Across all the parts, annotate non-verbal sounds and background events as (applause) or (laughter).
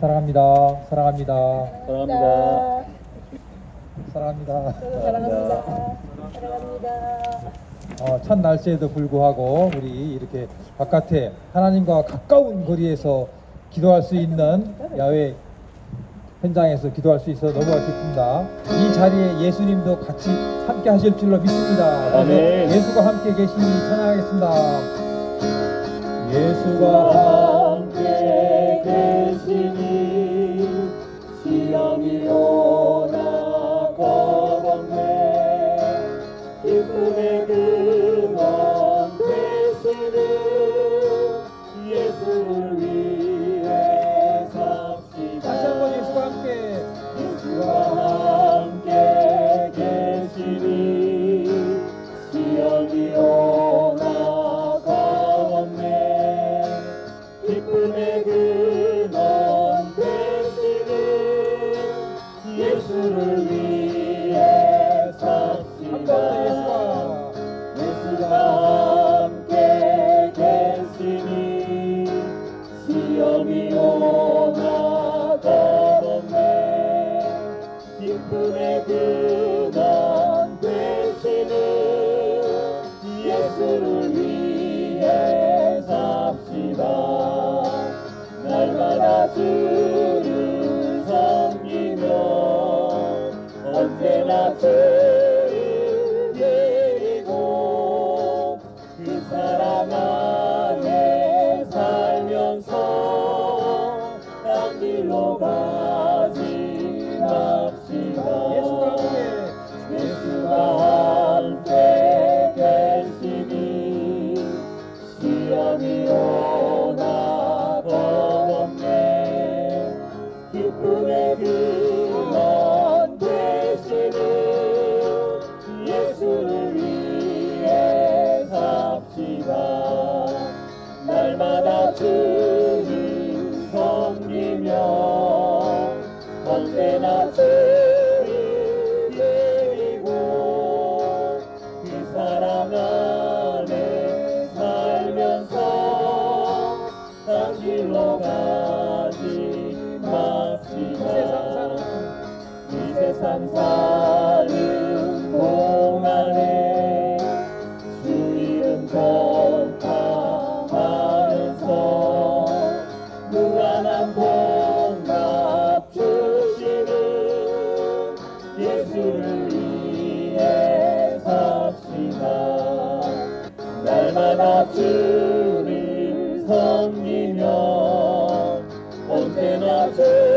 사랑합니다. 사랑합니다. 사랑합니다. 사랑합니다. 사랑합니다. 사랑합니다. 어, 찬 날씨에도 불구하고 우리 이렇게 바깥에 하나님과 가까운 거리에서 기도할 수 있는 야외 현장에서 기도할 수 있어 너무나 기쁩니다. 이 자리에 예수님도 같이 함께 하실 줄로 믿습니다. 아멘. 예수가 함께 계시니 찬양하겠습니다. 예수가 God. 섬기며 언제나 죄를 데리고 이 사랑 안에 살면서 딴 길로 가지 마시다 이 세상 사람. 주를 위해 삽시다. 날마다 주를 섬기며 언제나 주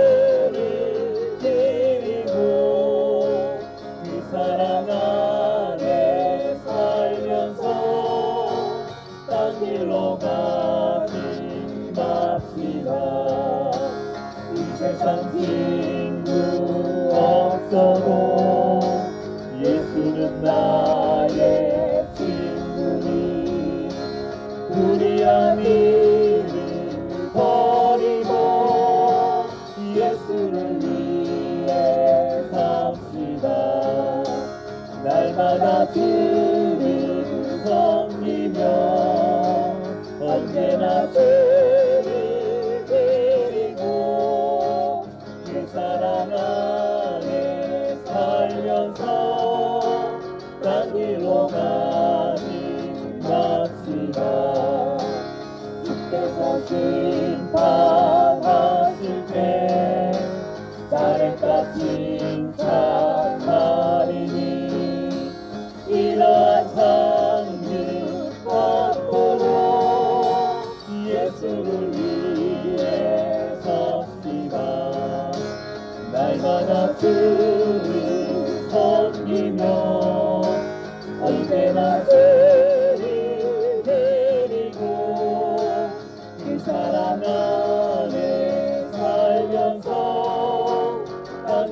passing by.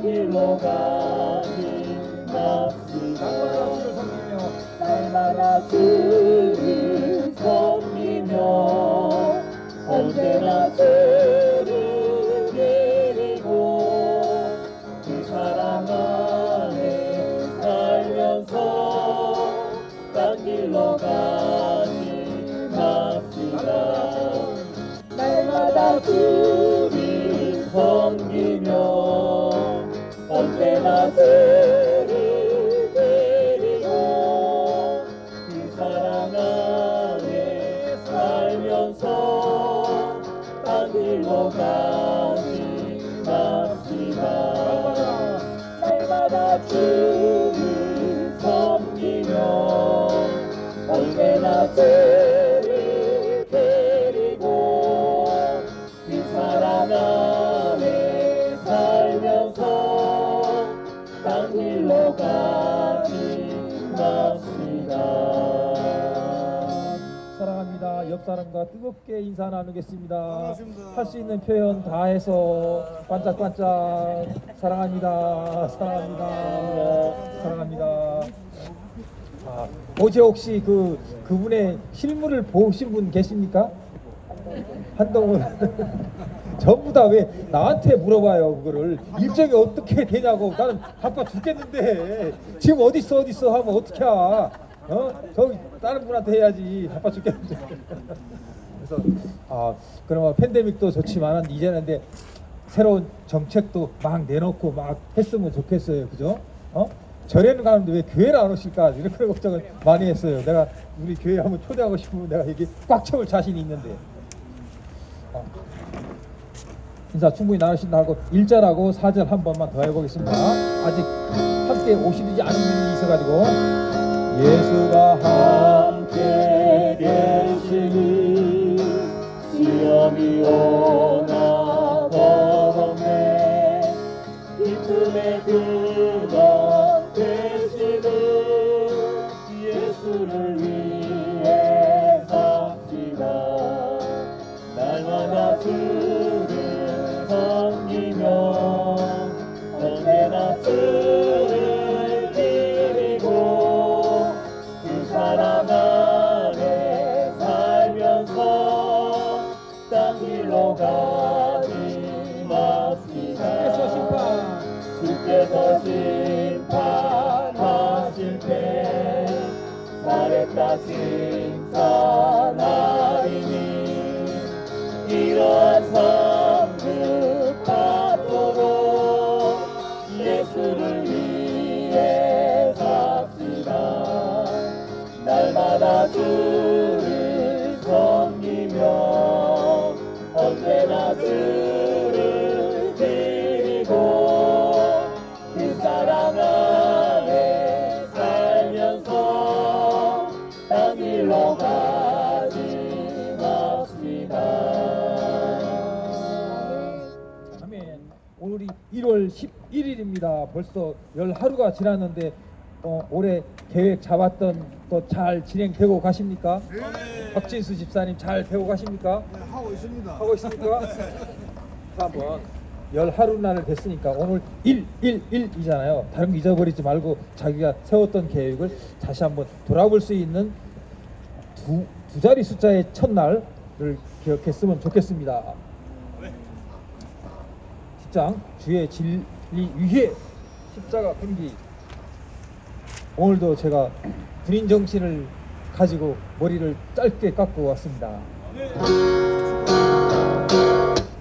広が Condenación. 옆 사람과 뜨겁게 인사 나누겠습니다. 할 수 있는 표현 다 해서 반짝반짝 사랑합니다. 사랑합니다. 사랑합니다. 아, 어제 혹시 그 그분의 실물을 보신 분 계십니까? 한동훈 (laughs) 전부 다 왜 나한테 물어봐요 그거를 일정이 어떻게 되냐고 나는 바빠 죽겠는데 지금 어디 있어 어디 있어 하면 어떻게 하? 어? 저기 다른 분한테 해야지. 바빠 죽겠는데 그래서 아 그러면 팬데믹도 좋지만 이제는 근데 새로운 정책도 막 내놓고 막 했으면 좋겠어요. 그죠? 어? 절에는 가는데 왜 교회를 안 오실까? 그런 걱정을 많이 했어요. 내가 우리 교회 한번 초대하고 싶으면 내가 이게 꽉 채울 자신이 있는데. 어. 인사 충분히 나누신다 하고 1절하고 4절 한 번만 더 해보겠습니다. 아직 함께 오시지 않은 분이 있어가지고 예수가 함께 계시니 시험이 오 주께서 심판 주께서 심판하실 때 잘했다 칭찬하리니 이러한 상 1월 11일입니다. 벌써 열 하루가 지났는데 어, 올해 계획 잡았던 또 잘 진행되고 가십니까? 네. 박진수 집사님 잘 되고 가십니까? 네, 하고 있습니다. 하고 있습니까? (laughs) 한번 열 하루 날을 됐으니까 오늘 1, 1, 1이잖아요. 다른 거 잊어버리지 말고 자기가 세웠던 계획을 다시 한번 돌아볼 수 있는 두, 두 자리 숫자의 첫날을 기억했으면 좋겠습니다. 10장 주의 진리 위에 십자가 편기 오늘도 제가 군인 정신을 가지고 머리를 짧게 깎고 왔습니다.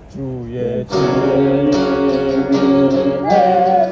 주의 진리 위해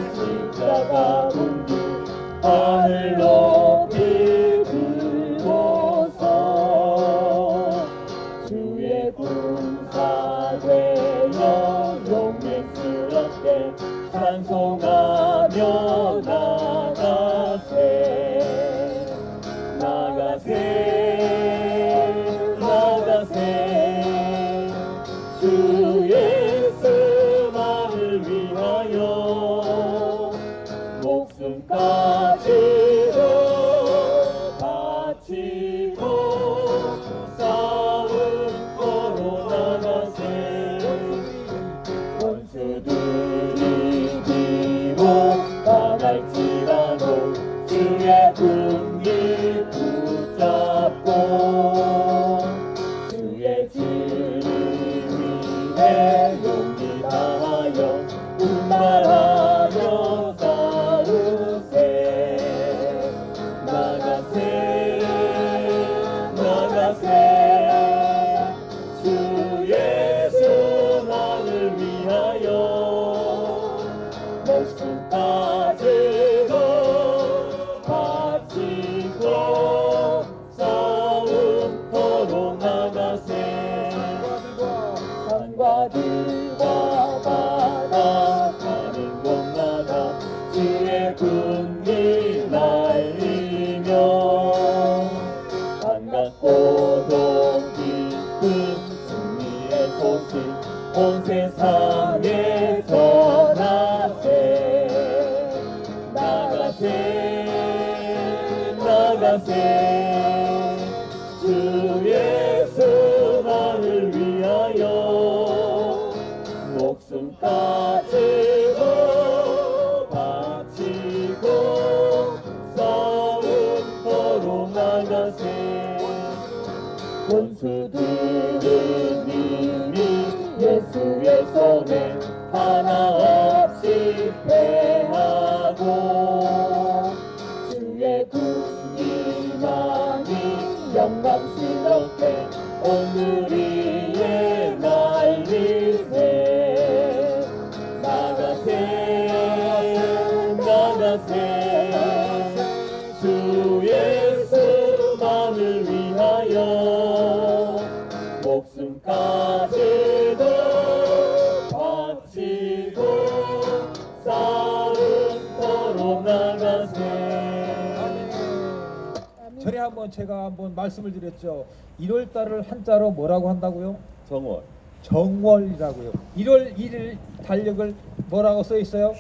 제가 한번 말씀을 드렸죠. 1월 달을 한자로 뭐라고 한다고요? 정월 정월이라고요. 1월 1일 달력을 뭐라고 써 있어요?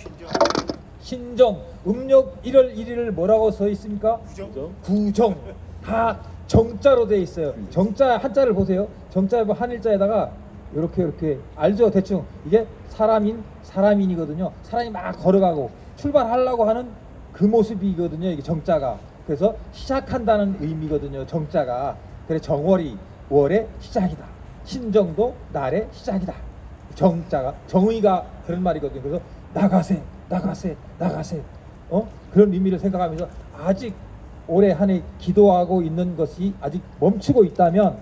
신정. 음력 1월 1일을 뭐라고 써 있습니까? 구정 구정. 다 정자로 돼 있어요. 정자 한자를 보세요. 정자 뭐 한일자에다가 이렇게 이렇게 알죠 대충 이게 사람인 사람인이거든요. 사람이 막 걸어가고 출발하려고 하는 그 모습이거든요. 이게 정자가 그래서 시작한다는 의미거든요. 정자가 그래 정월이 월의 시작이다. 신정도 날의 시작이다. 정자가 정의가 그런 말이거든요. 그래서 나가세 나가세 나가세 어 그런 의미를 생각하면서 아직 올해 한 해 기도하고 있는 것이 아직 멈추고 있다면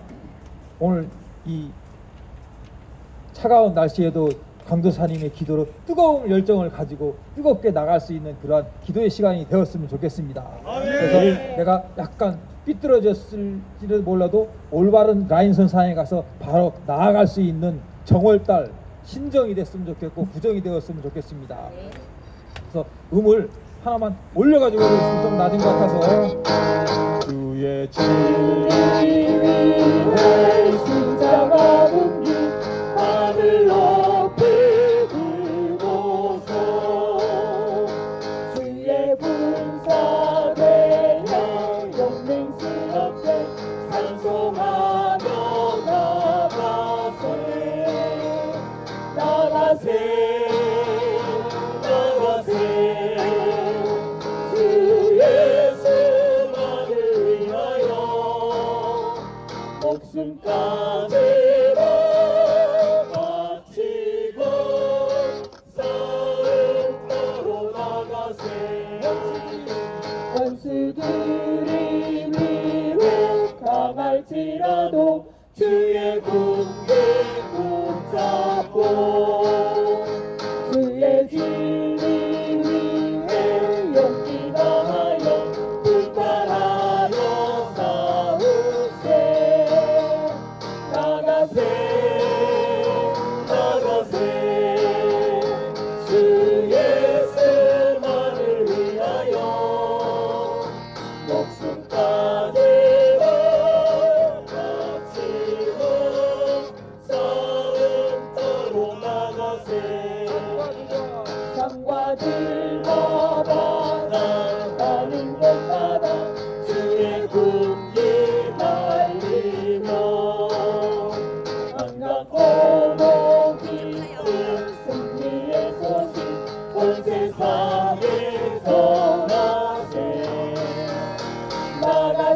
오늘 이 차가운 날씨에도 강도사님의 기도로 뜨거운 열정을 가지고 뜨겁게 나갈 수 있는 그러한 기도의 시간이 되었으면 좋겠습니다. 그래서 내가 약간 삐뚤어졌을지도 몰라도 올바른 라인선 상에 가서 바로 나아갈 수 있는 정월달 신정이 됐으면 좋겠고 구정이 되었으면 좋겠습니다. 그래서 음을 하나만 올려가지고 좀 낮은 것 같아서 주의 위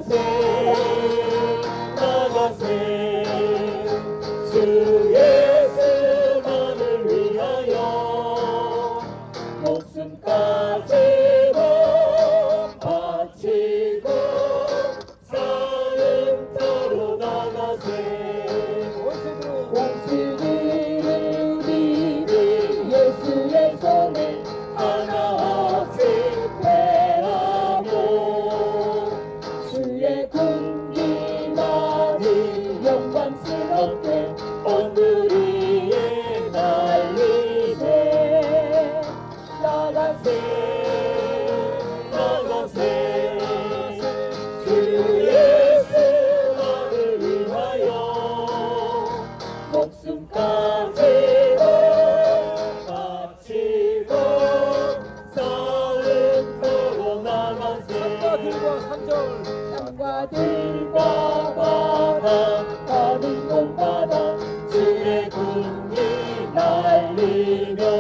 나 once elected, omitted. 달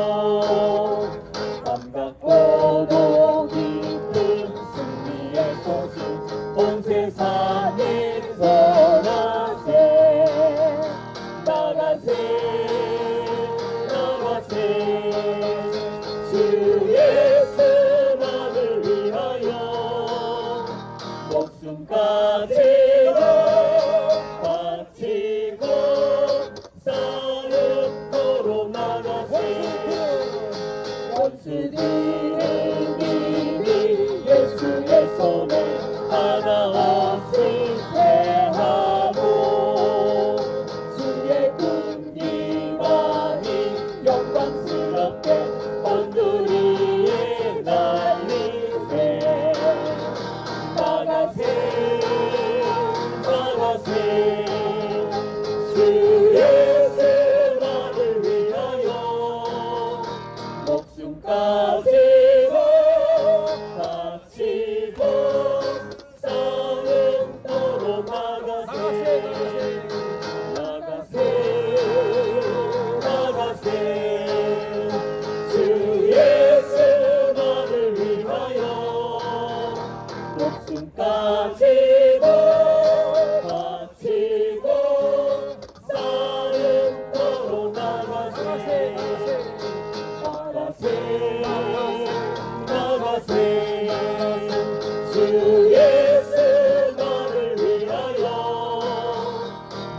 Amen.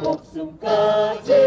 목숨까지